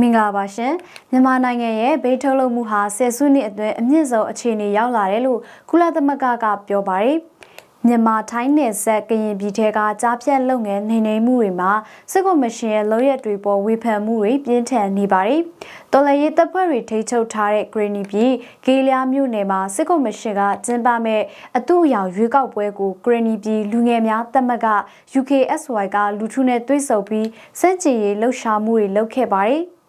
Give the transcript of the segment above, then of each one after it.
မင်္ဂလာပါရှင်မြန်မာနိုင်ငံရဲ့ဗိတ်ထုတ်လုပ်မှုဟာဆယ်စုနှစ်အတွင်းအမြင့်ဆုံးအခြေအနေရောက်လာတယ်လို့ကုလသမဂ္ဂကပြောပါတယ်မြန်မာထိုင်းနယ်စပ်ကရင်ပြည်ထဲကကြားဖြတ်လုပ်ငန်းနေနေမှုတွေမှာစစ်ကောမရှင်ရဲ့လုပ်ရက်တွေပေါ်ဝေဖန်မှုတွေပြင်းထန်နေပါတယ်။တော်လရေးတပ်ဖွဲ့တွေထိန်းချုပ်ထားတဲ့ဂရနီပြည်ဂေးလျားမြို့နယ်မှာစစ်ကောမရှင်ကကျင်းပမဲ့အတူအယောင်ရွေးကောက်ပွဲကိုဂရနီပြည်လူငယ်များတပ်မတ်က UKSY ကလူထုနဲ့တွေ့ဆုံပြီးစန့်ကျင်ရေးလှုပ်ရှားမှုတွေလုပ်ခဲ့ပါတယ်။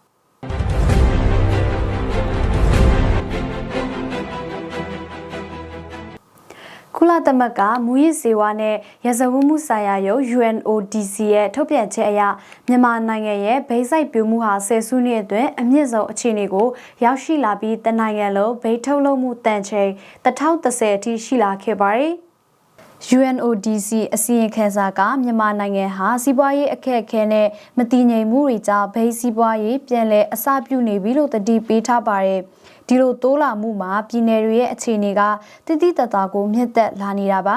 ကုလသမဂ္ဂမူရစ်စေဝါနဲ့ရာဇဝတ်မှုဆိုင်ရာရုံး UNODC ရဲ့ထုတ်ပြန်ချက်အရမြန်မာနိုင်ငံရဲ့ဗိတ်ဆိုင်ပြူမှုဟာဆယ်စုနှစ်အတွင်းအမြင့်ဆုံးအခြေအနေကိုရောက်ရှိလာပြီးတနိုင်ငံလုံးဗိတ်ထုတ်လုပ်မှုတန်ချိန်1030အထိရှိလာခဲ့ပါတယ်။ UNODC အစီရင်ခံစာကမြန်မာနိုင်ငံဟာစီးပွားရေးအခက်အခဲနဲ့မတည်ငြိမ်မှုတွေကြောင့်ဘိတ်စီးပွားရေးပြန်လည်အစပြုနေပြီလို့တတိပေးထားပါတယ်။ ဒီလိုတိုးလာမှုမှာပြည်နယ်တွေရဲ့အခြေအနေကတိတိတတ်တာကိုမြင့်တက်လာနေတာပါ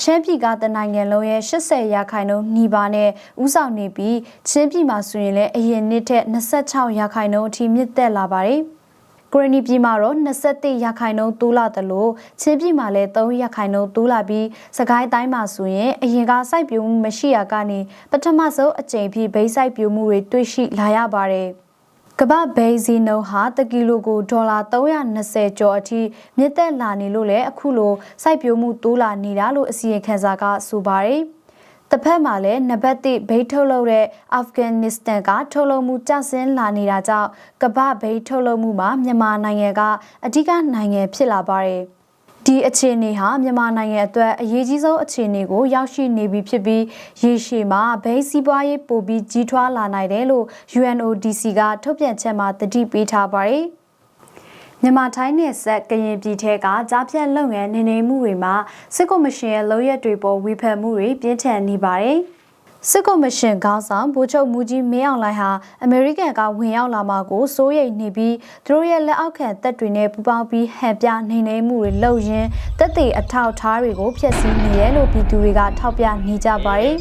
ရှမ်းပြည်ကတနိုင်ငံလုံးရဲ့80ရာခိုင်နှုန်းနှီးပါနဲ့ဥဆောင်နေပြီးချင်းပြည်မှာဆိုရင်လည်းအရင်နှစ်ထက်26ရာခိုင်နှုန်းအထိမြင့်တက်လာပါတယ်။ကိုရနီပြည်မှာတော့21ရာခိုင်နှုန်းတိုးလာတယ်လို့ချင်းပြည်မှာလည်း3ရာခိုင်နှုန်းတိုးလာပြီးစကိုင်းတိုင်းမှာဆိုရင်အရင်ကစိုက်ပျိုးမှုမရှိရာကနေပထမဆုံးအကြိမ်ဖြစ်ဘိတ်စိုက်ပျိုးမှုတွေတွေ့ရှိလာရပါတယ်။ ကမ္ဘာဘိန်းဈေးနှုန်းဟာတကီလိုကိုဒေါ်လာ320ကျော်အထိမြင့်တက်လာနေလို့လည်းအခုလိုစိုက်ပျိုးမှုတိုးလာနေတာလို့အစီရင်ခံစာကဆိုပါတယ်။တစ်ဖက်မှာလည်းနံပါတ်1ဘိတ်ထုတ်လုပ်တဲ့အာဖဂန်နစ္စတန်ကထုတ်လုပ်မှုကျဆင်းလာနေတာကြောင့်ကမ္ဘာဘိတ်ထုတ်လုပ်မှုမှာမြန်မာနိုင်ငံကအဓိကနိုင်ငံဖြစ်လာပါတယ်။ ဒီအခြေအနေဟာမြန်မာနိုင်ငံအတွက်အရေးကြီးဆုံးအခြေအနေကိုရောက်ရှိနေပြီဖြစ်ပြီးရေရှည်မှာဘိန်းစီးပွားရေးပိုပြီးကြီးထွားလာနိုင်တယ်လို့ UNODC ကထုတ်ပြန်ချက်မှာတတိပေးထားပါတယ်။မြန်မာထိုင်းနယ်ဆက်ကရင်ပြည်ထဲကကြားဖြတ်လုပ်ငန်းနေနေမှုတွေမှာစစ်ကောမရှင်ရဲ့လုပ်ရက်တွေပေါ်ဝေဖန်မှုတွေပြင်းထန်နေပါတယ်။ စစ်ကော်မရှင်ခေါင်းဆောင်ဗိုလ်ချုပ်မူကြီးမင်းအောင်လှိုင်ဟာအမေရိကန်ကဝင်ရောက်လာမှာကိုစိုးရိမ်နေပြီးသူတို့ရဲ့လက်အောက်ခံတပ်တွေနဲ့ပူးပေါင်းပြီးဟန်ပြနေနေမှုတွေလုပ်ရင်းတပ်တွေအထောက်ထားတွေကိုဖျက်ဆီးနေရလို့ပြည်သူတွေကထောက်ပြနေကြပါတယ်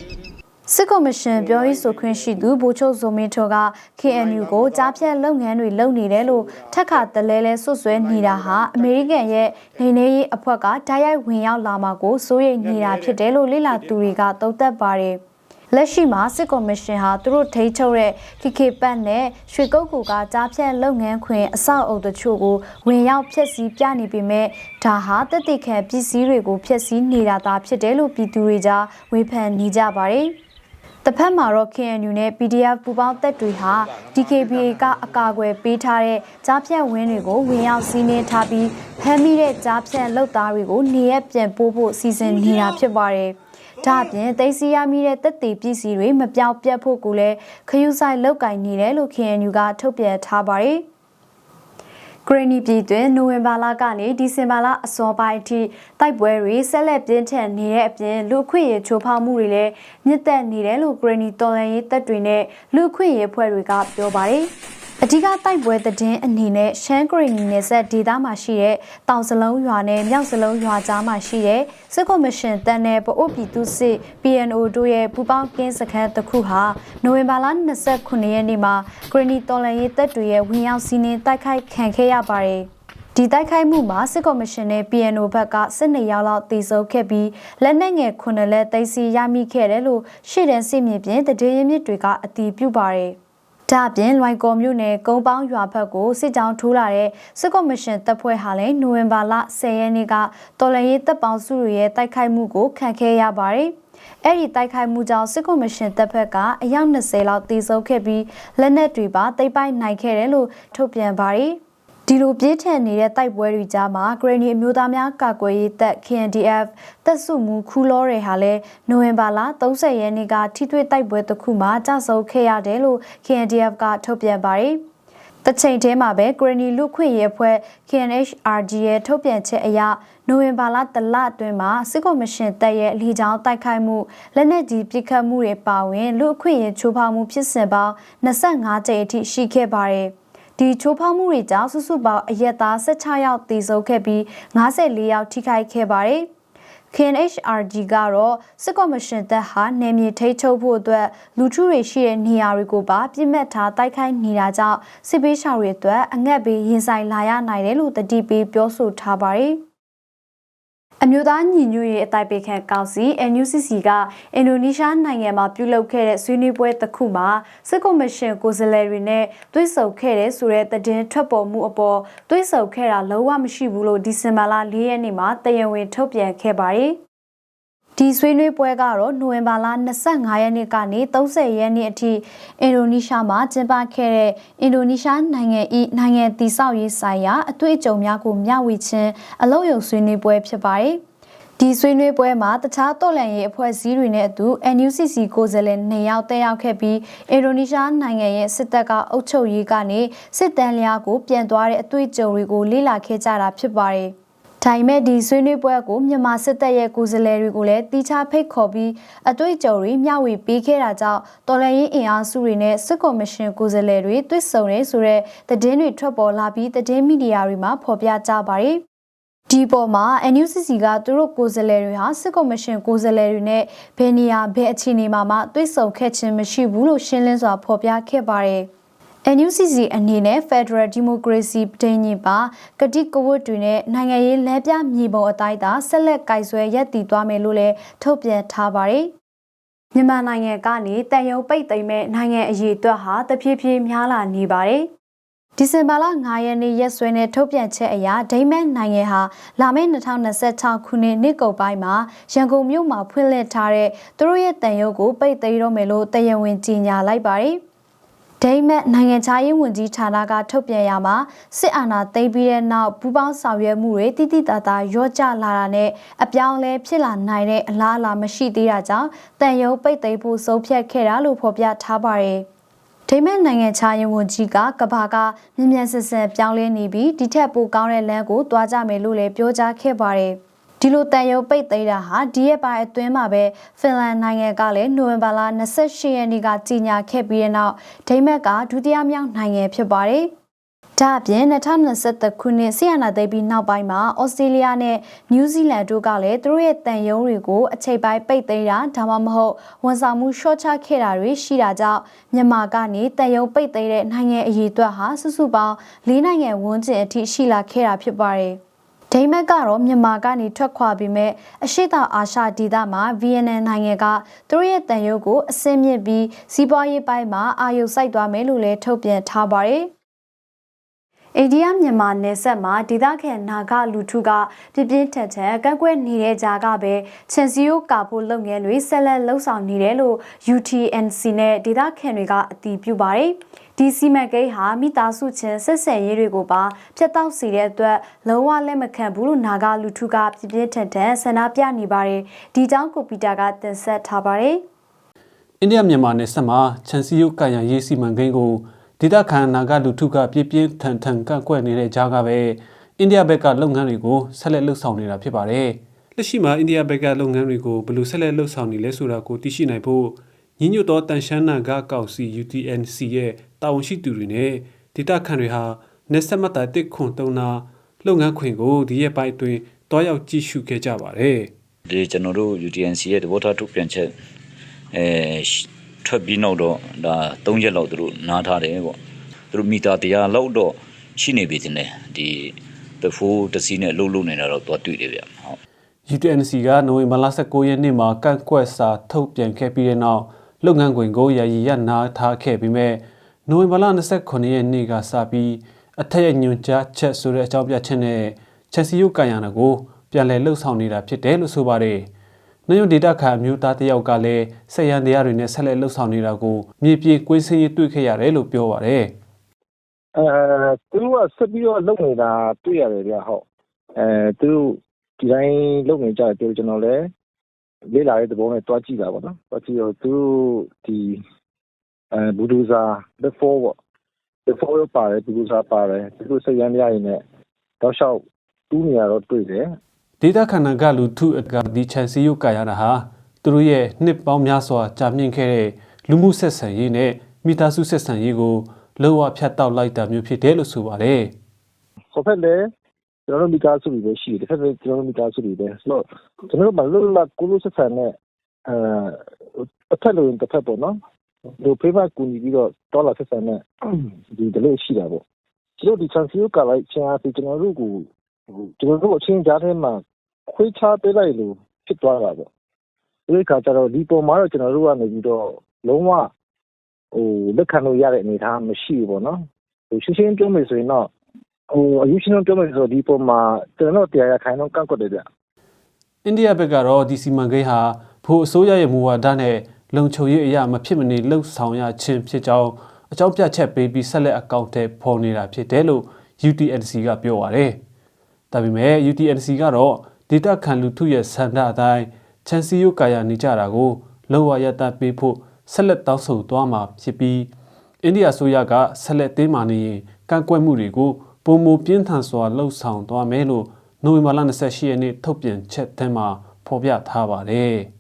စစ်ကော်မရှင်ပြောရေးဆိုခွင့်ရှိသူဗိုလ်ချုပ်ဇိုမင်းထောက KNU ကိုကြားဖြတ်လုပ်ငန်းတွေလုပ်နေတယ်လို့ထက်ခါတလဲလဲဆွဆွဲနေတာဟာအမေရိကန်ရဲ့နေနေရေးအဖွဲ့ကဓာတ်ရိုက်ဝင်ရောက်လာမှာကိုစိုးရိမ်နေတာဖြစ်တယ်လို့လေ့လာသူတွေကသုံးသပ်ပါတယ်။ လက်ရှိမှာစစ်ကော်မရှင်ဟာသူတို့ထိန်းချုပ်တဲ့ KK ပတ်နဲ့ရွှေကုတ်ကူကကြားဖြတ်လုပ်ငန်းခွင်အဆောက်အုံတချို့ကိုဝင်ရောက်ဖျက်ဆီးပြနေပေမဲ့ဒါဟာတတိခံပစ္စည်းတွေကိုဖျက်ဆီးနေတာသာဖြစ်တယ်လို့ပြည်သူတွေကြားဝေဖန်နေကြပါတယ်။တစ်ဖက်မှာတော့ KNU နဲ့ PDF ပူပေါင်းတပ်တွေဟာ DKBA ကအကာအကွယ်ပေးထားတဲ့ကြားဖြတ်ဝင်းတွေကိုဝင်ရောက်စီးနင်းထားပြီးဖမ်းမိတဲ့ကြားဖြတ်လုပ်သားတွေကိုနေရပြန်ပို့ဖို့စီစဉ်နေတာဖြစ်ပါတယ်။ ဒါအပြင်သိစီရမိတဲ့တက်တေပစ္စည်းတွေမပြောင်းပြတ်ဖို့ကိုလည်းခယူးဆိုင်လောက်ကင်နေတယ်လို့ KNU ကထုတ်ပြန်ထားပါတယ်ဂရနီပြည်တွင်နိုဝင်ဘာလကနေဒီဇင်ဘာလအစောပိုင်းအထိတိုက်ပွဲတွေဆက်လက်ပြင်းထန်နေတဲ့အပြင်လူခွင့်ရချိုးဖောက်မှုတွေလည်းမြင့်တက်နေတယ်လို့ဂရနီတော်လှန်ရေးတပ်တွေနဲ့လူခွင့်ရဖွဲ့တွေကပြောပါတယ်။ အဓိကတိုက်ပွဲသတင်းအနေနဲ့ရှမ်းဂရီနီနယ်စပ်ဒေသမှာရှိတဲ့တောင်စလုံးရွာနဲ့မြောက်စလုံးရွာကြားမှာရှိတဲ့စစ်ကော်မရှင်တန်နယ်ပအိုပြည်သူစစ် PNO တို့ရဲ့ပူပေါင်းကင်းစခန်းတစ်ခုဟာနိုဝင်ဘာလ29ရက်နေ့မှာဂရီနီတော်လန်ရေးတပ်တွေရဲ့ဝင်ရောက်စီးနင်းတိုက်ခိုက်ခံခဲ့ရပါတယ်ဒီတိုက်ခိုက်မှုမှာစစ်ကော်မရှင်နဲ့ PNO ဘက်က12ရောက်လောက်တေဆုံးခဲ့ပြီးလက်နက်ငယ်9လက်သိမ်းဆီးရမိခဲ့တယ်လို့ရှေ့တန်းစစ်မြေပြင်တည်င်းရမြစ်တွေကအတည်ပြုပါတယ်။ ဒါအပြင်လွိုင်ကော်မြို့နယ်ကုန်းပေါင်းရွာဘက်ကိုစစ်ကြောင်းထိုးလာတဲ့စစ်ကော်မရှင်တပ်ဖွဲ့ဟာလည်းနိုဝင်ဘာလ10ရက်နေ့ကတော်လရေးတပ်ပေါင်းစုရဲ့တိုက်ခိုက်မှုကိုခံခဲ့ရပါတယ်။အဲ့ဒီတိုက်ခိုက်မှုကြောင့်စစ်ကော်မရှင်တပ်ဖက်ကအယောက်20လောက်တေဆုံးခဲ့ပြီးလက်နက်တွေပါတိတ်ပိုက်နိုင်ခဲ့တယ်လို့ထုတ်ပြန်ပါတယ်။ ဒီလိုပြင်းထန်နေတဲ့တိုက်ပွဲတွေကြားမှာဂရနီအမျိုးသားများကာကွယ်ရေးတပ် KNDF တပ်စုမှုခူလောတွေဟာလည်းနိုဝင်ဘာလ30ရက်နေ့ကထိတွေ့တိုက်ပွဲတစ်ခုမှာကြာဆုံးခဲ့ရတယ်လို့ KNDF ကထုတ်ပြန်ပါတယ်။တချိန်တည်းမှာပဲဂရနီလူခွင့်ရေးအဖွဲ့ KNHRG ရဲ့ထုတ်ပြန်ချက်အရနိုဝင်ဘာလတလအတွင်းမှာစစ်ကော်မရှင်တပ်ရဲ့လီချောင်းတိုက်ခိုက်မှုလက်နက်ကြီးပစ်ခတ်မှုတွေပါဝင်လူအခွင့်အရေးချိုးဖောက်မှုဖြစ်စဉ်ပေါင်း25ကြိမ်အထိရှိခဲ့ပါတယ်။ ဒီချိုးဖောက်မှုတွေကြောင့်စုစုပေါင်းအရက်သား16ယောက်သေဆုံးခဲ့ပြီး54ယောက်ထိခိုက်ခဲ့ပါတယ်။ KNHRG ကတော့စစ်ကော်မရှင်တပ်ဟာနယ်မြေထိန်းချုပ်ဖို့အတွက်လူထုတွေရှိတဲ့နေရာတွေကိုပါပြစ်မှတ်ထားတိုက်ခိုက်နေတာကြောင့်စစ်ပေးရှောင်တွေအတွက်အငတ်ဘေးရင်ဆိုင်လာရနိုင်တယ်လို့တတိပေးပြောဆိုထားပါတယ်။ အမျိုးသားညီညွတ်ရေးအတိုက်ပေခံကောင်စီ NUCC ကအင်ဒိုနီးရှားနိုင်ငံမှာပြုလုပ်ခဲ့တဲ့ဆွေးနွေးပွဲတစ်ခုမှာစစ်ကော်မရှင်ကိုယ်စားလှယ်တွေနဲ့တွဲဆုံခဲ့တဲ့ဆိုတဲ့သတင်းထွက်ပေါ်မှုအပေါ်တွဲဆုံခဲ့တာလုံးဝမရှိဘူးလို့ဒီဇင်ဘာလ၄ရက်နေ့မှာတရားဝင်ထုတ်ပြန်ခဲ့ပါတယ်။ ဒီဆွေးနွေးပွဲကတော့နိုဝင်ဘာလ25ရက်နေ့ကနေ30ရက်နေ့အထိအင်ဒိုနီးရှားမှာကျင်းပခဲ့တဲ့အင်ဒိုနီးရှားနိုင်ငံ၏နိုင်ငံတည်ဆောက်ရေးဆိုင်ရာအတွေ့အကြုံများကိုမျှဝေခြင်းအလုပ်ရုံဆွေးနွေးပွဲဖြစ်ပါတယ်။ဒီဆွေးနွေးပွဲမှာတခြားတော်လှန်ရေးအဖွဲ့အစည်းတွေနဲ့အတူ NUCC ကိုယ်စားလှယ်2ယောက်တက်ရောက်ခဲ့ပြီးအင်ဒိုနီးရှားနိုင်ငံရဲ့စစ်တပ်ကအုပ်ချုပ်ရေးကနေစစ်တမ်းလျားကိုပြန်သွားတဲ့အတွေ့အကြုံတွေကိုလေ့လာခဲ့ကြတာဖြစ်ပါတယ်။ ဒါပေမဲ့ဒီဆွေးနွေးပွဲကိုမြန်မာစစ်တပ်ရဲ့ကိုယ်စားလှယ်တွေကိုလည်းတီးခြားဖိတ်ခေါ်ပြီးအတွေ့အကြုံတွေမျှဝေပေးခဲ့တာကြောင့်တော်လှန်ရေးအင်အားစုတွေနဲ့စစ်ကော်မရှင်ကိုယ်စားလှယ်တွေတွေ့ဆုံနေဆိုတဲ့သတင်းတွေထွက်ပေါ်လာပြီးသတင်းမီဒီယာတွေမှာဖော်ပြကြပါတယ်။ဒီပေါ်မှာ NUCC ကသူတို့ကိုယ်စားလှယ်တွေဟာစစ်ကော်မရှင်ကိုယ်စားလှယ်တွေနဲ့ဘယ်နေရာဘယ်အခြေအနေမှာမှတွေ့ဆုံခဲ့ခြင်းမရှိဘူးလို့ရှင်းလင်းစွာဖော်ပြခဲ့ပါတယ်။ NUCC အနေနဲ့ Federal Democracy ပြည်ညင်ပါကတိကဝတ်တွေနဲ့နိုင်ငံရေးလမ်းပြမြေပုံအတိုင်းသာဆက်လက်ကင်ဆွဲရပ်တည်သွားမယ်လို့လည်းထုတ်ပြန်ထားပါတယ်။မြန်မာနိုင်ငံကနေတန်ယုံပိတ်သိမ်းမဲ့နိုင်ငံအရေးအတွက်ဟာတဖြည်းဖြည်းများလာနေပါတယ်။ဒီဇင်ဘာလ9ရက်နေ့ရက်စွဲနဲ့ထုတ်ပြန်ချက်အရဒိမတ်နိုင်ငံဟာလာမယ့်2026ခုနှစ်နှစ်ကုန်ပိုင်းမှာရန်ကုန်မြို့မှာဖွင့်လှစ်ထားတဲ့သူတို့ရဲ့တန်ရုပ်ကိုပိတ်သိမ်းတော့မယ်လို့တရားဝင်ကြေညာလိုက်ပါတယ်။ ဒိမတ်နိုင်ငံခြားရေးဝန်ကြီးဌာနကထုတ်ပြန်ရမှာစစ်အာဏာသိမ်းပြီးတဲ့နောက်ပူးပေါင်းဆောင်ရွက်မှုတွေတိတိတသားရော့ကျလာတာနဲ့အပြောင်းလဲဖြစ်လာနိုင်တဲ့အလားအလာမရှိသေးတာကြောင့်တန်ယုံပိတ်သိမ်းဖို့ဆုံးဖြတ်ခဲ့တာလို့ဖော်ပြထားပါတယ်။ဒိမတ်နိုင်ငံခြားရေးဝန်ကြီးကကဘာကမြန်မြန်ဆန်ဆန်ပြောင်းလဲနေပြီးဒီထက်ပိုကောင်းတဲ့လမ်းကိုသွားကြမယ်လို့လည်းပြောကြားခဲ့ပါတယ်။ ဒီလိုတန်ရုံပိတ်သိမ်းတာဟာဒီရက်ပိုင်းအတွင်းမှာပဲဖင်လန်နိုင်ငံကလည်းနိုဝင်ဘာလ28ရက်နေ့ကကြီးညာခဲ့ပြီးတဲ့နောက်ဒိမတ်ကဒုတိယမြောက်နိုင်ငံဖြစ်ပါတယ်။ဒါအပြင်2023ခုနှစ်ဆီယနာသိပ်ပြီးနောက်ပိုင်းမှာဩစတြေးလျနဲ့နယူးဇီလန်တို့ကလည်းသူတို့ရဲ့တန်ယုံတွေကိုအချိန်ပိုင်းပိတ်သိမ်းတာဒါမှမဟုတ်ဝန်ဆောင်မှုရှော့ချခဲ့တာတွေရှိတာကြောင့်မြန်မာကနေတန်ယုံပိတ်သိမ်းတဲ့နိုင်ငံအရေးအတွက်ဟာစုစုပေါင်း၄နိုင်ငံဝန်းကျင်အထိရှိလာခဲ့တာဖြစ်ပါတယ်။ ဒိမတ်ကတော့မြန်မာကနေထွက်ခွာပြီးမဲ့အရှိတောင်အာရှဒေသမှာဗီယက်နမ်နိုင်ငံကသူတို့ရဲ့တန်ရုပ်ကိုအစင်းမြင့်ပြီးစီးပွားရေးပိုင်းမှာအာရုံစိုက်သွားမယ်လို့လည်းထုတ်ပြန်ထားပါတယ်။အိန္ဒိယမြန်မာနယ်စပ်မှာဒေသခံနာဂလူထုကပြပြင်းထန်ထန်ကန့်ကွက်နေတဲ့ကြားကပဲချန်စီယိုကာဖို့လုပ်ငန်းတွေဆက်လက်လှုပ်ဆောင်နေတယ်လို့ UTNC နဲ့ဒေသခံတွေကအတည်ပြုပါတယ်။ ဒီစီမံကိန်းဟာမိသားစုချင်းဆက်ဆံရေးတွေကိုပါဖျက်တောက်စေတဲ့အတွက်လုံးဝလက်မခံဘူးလို့နာဂလူထုကပြပြထန်ထန်ဆန္ဒပြနေပါတယ်ဒီကြောင့်ကိုပီတာကတင်ဆက်ထားပါတယ်အိန္ဒိယမြန်မာနယ်စပ်မှာချန်စီယုကာယံရေးစီမံကိန်းကိုဒေသခံနာဂလူထုကပြပြင်းထန်ထန်ကန့်ကွက်နေတဲ့ကြားကပဲအိန္ဒိယဘက်ကလုပ်ငန်းတွေကိုဆက်လက်လှုပ်ဆောင်နေတာဖြစ်ပါတယ်လက်ရှိမှာအိန္ဒိယဘက်ကလုပ်ငန်းတွေကိုဘယ်လိုဆက်လက်လှုပ်ဆောင်နေလဲဆိုတာကိုသိရှိနိုင်ဖို့ညီညွတ်သောတန်ရှမ်းနာဂကောင်စီ UTNC ရဲ့ တာဝန်ရှိသူတွေနဲ့ဒေတာခန်တွေဟာနေဆက်မတာတစ်ခွန်တုံနာလုပ်ငန်းခွင်ကိုဒီရက်ပိုင်းအတွင်းတွားရောက်ကြည့်ရှုခဲ့ကြပါတယ်ဒီကျွန်တော်တို့ UTNC ရဲ့သဘောထားထုတ်ပြန်ချက်အဲထွက်ပြီးနောက်တော့ဒါ၃ရက်လောက်သူတို့နားထားတယ်ပေါ့သူတို့မီတာတရားလောက်တော့ရှိနေပြီတင်တယ်ဒီတဖိုးတစီနဲ့လှုပ်လှုပ်နေတာတော့သွားတွေ့တယ်ဗျဟုတ် UTNC ကနိုဝင်ဘာလ19ရက်နေ့မှာကန့်ကွက်စာထုတ်ပြန်ခဲ့ပြီးတဲ့နောက်လုပ်ငန်းခွင်ကိုယာယီရပ်နားထားခဲ့ပြီးမဲ့ နိုဝင်ဘာလ29ရက်နေ့ကစပြီးအထက်ရဲ့ညွန်ကြားချက်ဆိုတဲ့အကြောင်းပြချက်နဲ့ချက်စီယုကန်ရနာကိုပြန်လည်လှုပ်ဆောင်နေတာဖြစ်တယ်လို့ဆိုပါတယ်။နိုင်ရုံဒေတာခါမျိုးသားတယောက်ကလည်းဆက်ရန်တရားတွေနဲ့ဆက်လက်လှုပ်ဆောင်နေတာကိုမြေပြင်ကွင်းစင်းရေးတွေ့ခဲ့ရတယ်လို့ပြောပါတယ်။အဲသူတို့ကဆက်ပြီးတော့လုပ်နေတာတွေ့ရတယ်ဗျဟုတ်။အဲသူတို့ဒီတိုင်းလုပ်နေကြတယ်ပြောကျွန်တော်လည်းလေးလာတဲ့သဘောနဲ့တွားကြည့်တာပေါ့နော်။တွားကြည့်တော့သူတို့ဒီ အဲဘူဒူဇာ before ပေါ့ before ပါတယ်ဘူဒူဇာပါတယ်သူတို့စိတ်ရမ်းရရင်လည်းတောက်လျှောက်တူးနေရတော့တွေ့တယ်ဒေတာခန္ဓာကလူထုအကဒီချန်စီယုကာရတာဟာသူတို့ရဲ့နှစ်ပေါင်းများစွာကြာမြင့်ခဲ့တဲ့လူမှုဆက်ဆံရေးနဲ့မိသားစုဆက်ဆံရေးကိုလောဝဖြတ်တောက်လိုက်တာမျိုးဖြစ်တယ်လို့ဆိုပါတယ်။ဟိုဖက်လည်းကျွန်တော်တို့မိသားစုတွေပဲရှိတယ်တစ်ခါတည်းကျွန်တော်တို့မိသားစုတွေပဲဆိုတော့ကျွန်တော်တို့မလွတ်လပ်ကိုလို့ဆက်ဆံတဲ့အဲတစ်ဖက်လို့တစ်ဖက်ပေါ့နော် ဒီဖေးမကူညီပြီးတော့ဒေါ်လာဆက်ဆံတဲ့ဒီဒလေးရှိတာပေါ့ကျွန်တော်ဒီ transfer ကလိုက်ချင်အားဖြင့်ကျွန်တော်တို့ကိုကျွန်တော်တို့အချင်းကြားထဲမှာခွေးချပေးလိုက်လို့ဖြစ်သွားတာပေါ့ဒီခါကျတော့ဒီပုံမှာတော့ကျွန်တော်တို့ကနေပြီးတော့လုံးဝဟိုလက်ခံလို့ရတဲ့အနေအထားမရှိဘူးပေါ့နော်ဟိုရှင်းရှင်းပြောမယ်ဆိုရင်တော့ဟိုအယူရှင်တို့ပြောမယ်ဆိုတော့ဒီပုံမှာကျွန်တော်တို့တရားရခိုင်တော့ကန့်ကွက်တယ်ဗျအိန္ဒိယဘက်ကတော့ဒီစီမံကိန်းဟာဖို့အစိုးရရဲ့မူဝါဒနဲ့ လုံခြုံရေးအရာမဖြစ်မနေလှုပ်ဆောင်ရခြင်းဖြစ်ကြောင်းအကြောင်းပြချက်ပေးပြီးဆက်လက်အကောင့်ထဲပေါ်နေတာဖြစ်တယ်လို့ UTNC ကပြောပါရယ်။ဒါပေမဲ့ UTNC ကတော့ဒေတာခံလူထုရဲ့ဆန္ဒအတိုင်းချန်စီယိုကာယာနေကြတာကိုလောဝရတပေးဖို့ဆက်လက်တောင်းဆိုသွားမှာဖြစ်ပြီးအိန္ဒိယအစိုးရကဆက်လက်သေးမာနေရင်ကန့်ကွက်မှုတွေကိုပုံမပြင်းထန်စွာလှုပ်ဆောင်သွားမယ်လို့နိုဝင်ဘာလ28ရက်နေ့ထုတ်ပြန်ချက်ထဲမှာဖော်ပြထားပါတယ်။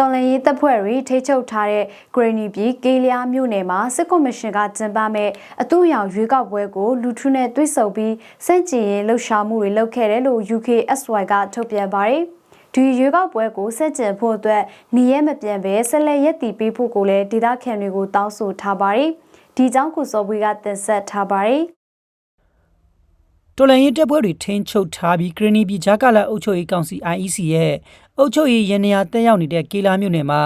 တော်လန်ရေးတပ်ဖွဲ့တွေထိချုပ်ထားတဲ့ဂရနီပြည်ကေးလျားမြို့နယ်မှာစစ်ကော်မရှင်ကကျင်းပမဲ့အတူရောင်ရွေးကောက်ပွဲကိုလူထုနဲ့တွေ့ဆုံပြီးစန့်ကျင်ရေးလှုပ်ရှားမှုတွေလုပ်ခဲ့တယ်လို့ UKSY ကထုတ်ပြန်ပါတယ်။ဒီရွေးကောက်ပွဲကိုစန့်ကျင်ဖို့အတွက်နေရမပြန်ပဲဆက်လက်ရက်တည်ပေးဖို့ကိုလည်းဒေသခံတွေကိုတောင်းဆိုထားပါတယ်။ဒီကြောင့်ကိုစော်ဘွေကတင်ဆက်ထားပါတယ်။တော်လန်ရေးတပ်ဖွဲ့တွေထိန်းချုပ်ထားပြီးဂရနီပြည်ဂျာကာလာအုပ်ချုပ်ရေးကောင်စီ IEC ရဲ့ အုပ်ချုပ်ရေးရန်နေရာတက်ရောက်နေတဲ့ကေလာမြို့နယ်မှာ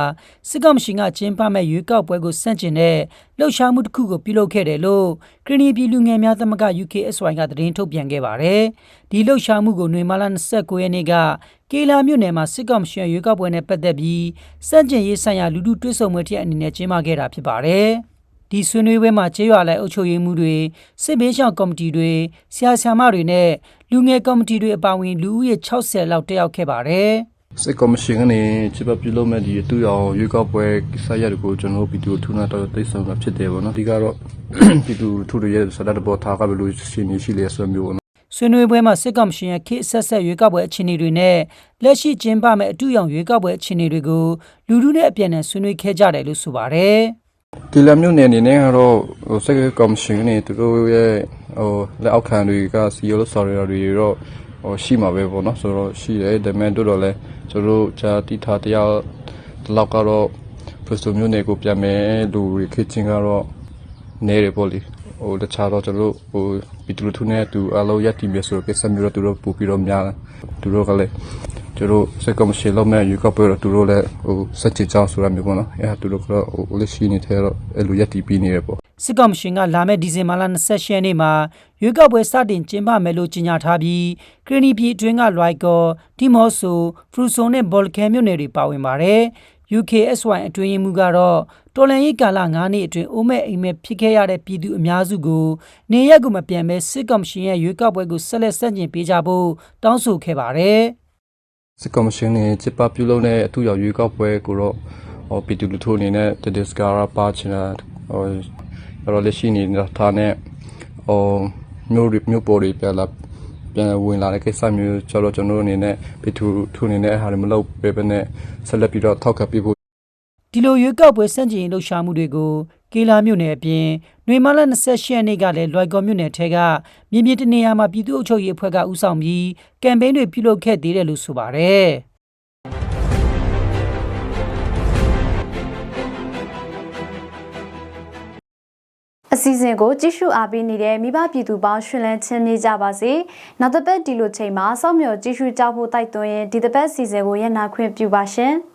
စစ်ကောင်ရှင်ကကျင်းပမဲ့ရွေးကောက်ပွဲကိုစန့်ကျင်တဲ့လှုပ်ရှားမှုတစ်ခုကိုပြုလုပ်ခဲ့တယ်လို့ဂရနီပြည်လူငယ်များသမဂ္ဂ UKSY ကသတင်းထုတ်ပြန်ခဲ့ပါတယ်။ဒီလှုပ်ရှားမှုကိုຫນွေမာလာ29ရက်နေ့ကကေလာမြို့နယ်မှာစစ်ကောင်ရှင်ရွေးကောက်ပွဲနဲ့ပတ်သက်ပြီးစန့်ကျင်ရေးဆိုင်ရာလူထုတွဲဆုံပွဲတစ်အနေနဲ့ကျင်းပခဲ့တာဖြစ်ပါတယ်။ဒီဆွေးနွေးပွဲမှာကျေးရွာလိုက်အုပ်ချုပ်ရေးမှုတွေစစ်ဘေးရှောင်ကော်မတီတွေဆရာဆရာမတွေနဲ့လူငယ်ကော်မတီတွေအပါအဝင်လူဦးရေ60လောက်တက်ရောက်ခဲ့ပါတယ်။ စစ်ကော်မရှင်ကနေချစ်ပပြုလုပ်မဲ့ဒီအတူရောင်ရွေးကောက်ပွဲကိစ္စရပ်တွေကိုကျွန်တော်တို့ပြည်သူထုနာတော့တိတ်ဆုံတာဖြစ်တယ်ပေါ့နော်ဒီကတော့ပြည်သူထုတွေရဲ့ဆန္ဒတဘောထားကဘယ်လိုရှိနေရှိလဲဆိုမျိုးပေါ့နော်ဆွေးနွေးပွဲမှာစစ်ကောင်ရှင်ရဲ့ခေတ်ဆက်ဆက်ရွေးကောက်ပွဲအခြေအနေတွေနဲ့လက်ရှိကျင်းပမဲ့အတူရောင်ရွေးကောက်ပွဲအခြေအနေတွေကိုလူထုနဲ့အပြန်အလှန်ဆွေးနွေးခဲ့ကြတယ်လို့ဆိုပါတယ်။ကီလာမျိုးနယ်အနေနဲ့ကတော့ဟိုစစ်ကော်မရှင်ကနေသူတို့ရဲ့ဟိုလက်အောက်ခံတွေကစီရိုလို့ဆော်ရတွေတော့ ဟိုရှိမှာပဲပေါ့နော်ဆိုတော့ရှိတယ်ဒါပေမဲ့တို့တော့လဲကျွန်တော်တို့ဂျာတိထားတရားတလောက်ကတော့ဖရစ်စတိုမျိုးနယ်ကိုပြန်မယ်လူတွေခေချင်းကတော့နေတယ်ပေါ့လေဟိုတခြားတော့ကျွန်တော်တို့ဟိုပီတူလူထုနဲ့သူအလုံးရက်တီမြေဆိုတော့ကိစ္စမျိုးတော့သူတို့ပူပြီးတော့များတယ်သူတို့ကလည်းကျွန်တော်စစ်ကော်မရှင်လောက်မဲ့ယူကပွဲတော့သူတို့လည်းဟိုစက်ချကြောင်းဆိုတာမျိုးပေါ့နော်အဲသူတို့ကတော့ဟိုလက်ရှိနေတဲ့တော့အဲ့လိုရက်တီပြီးနေရပေါ့ စစ်ကောင်ရှင်ကလာမယ့်ဒီဇင်ဘာလ28ရက်နေ့မှာရွေးကောက်ပွဲစတင်ကျင်းပမယ်လို့ကြေညာထားပြီးခရီနီပြည်အတွင်းကလွိုက်ကော်တီမော့ဆိုဖရူဆိုနဲ့ဘော်လခဲမြို့နယ်တွေပါဝင်ပါတယ်။ UKSY အတွင်းရေးမှူးကတော့တော်လန်ရေးကာလ9နှစ်အတွင်းအိုးမဲ့အိမ်မဲ့ဖြစ်ခဲ့ရတဲ့ပြည်သူအများစုကိုနေရက်ကိုမပြန်ပဲစစ်ကောင်ရှင်ရဲ့ရွေးကောက်ပွဲကိုဆက်လက်ဆန့်ကျင်ပေးကြဖို့တောင်းဆိုခဲ့ပါတယ်။စစ်ကော်မရှင်နဲ့ချစ်ပပြုလုပ်တဲ့အထူးရောက်ရွေးကောက်ပွဲကိုတော့ဟောပီတူလူထိုအနေနဲ့တဒစ်စကာရာပါချင်တာဟော ရောလက်ရှိနေတာထားနဲ့ဟောမျိုးတွေမျိုးပေါ်တွေပြန်လာပြန်ဝင်လာတဲ့ကိစ္စမျိုးကျွန်တော်ကျွန်တော်အနေနဲ့ပီတူထူအနေနဲ့ဟာတွေမလုပ်ပဲပဲနဲ့ဆက်လက်ပြီးတော့ထောက်ခံပေးဖို့ဒီလိုရွေးကောက်ပွဲစန့်ကျင်ရေးလှုပ်ရှားမှုတွေကိုကေလာမြို့နယ်အပြင်နှွေမလ28ရက်နေ့ကလည်းလွိုက်ကော်မြို့နယ်ထဲကမြင်းမြတနေရာမှာပြည်သူ့အုပ်ချုပ်ရေးအဖွဲ့ကဦးဆောင်ပြီးကမ်ပိန်းတွေပြုလုပ်ခဲ့သေးတယ်လို့ဆိုပါတယ်။ စီအစဉ်ကိုကြည့်ရှုအားပေးနေတဲ့မိဘပြည်သူပေါင်းရှင်လန်းချင်းမြေကြပါစေ။နောက်တစ်ပတ်ဒီလိုချိန်မှာစောင့်မျှော်ကြည့်ရှုကြဖို့တိုက်တွန်းရင်ဒီတစ်ပတ်စီစဉ်ကိုရနာခွင့်ပြုပါရှင်။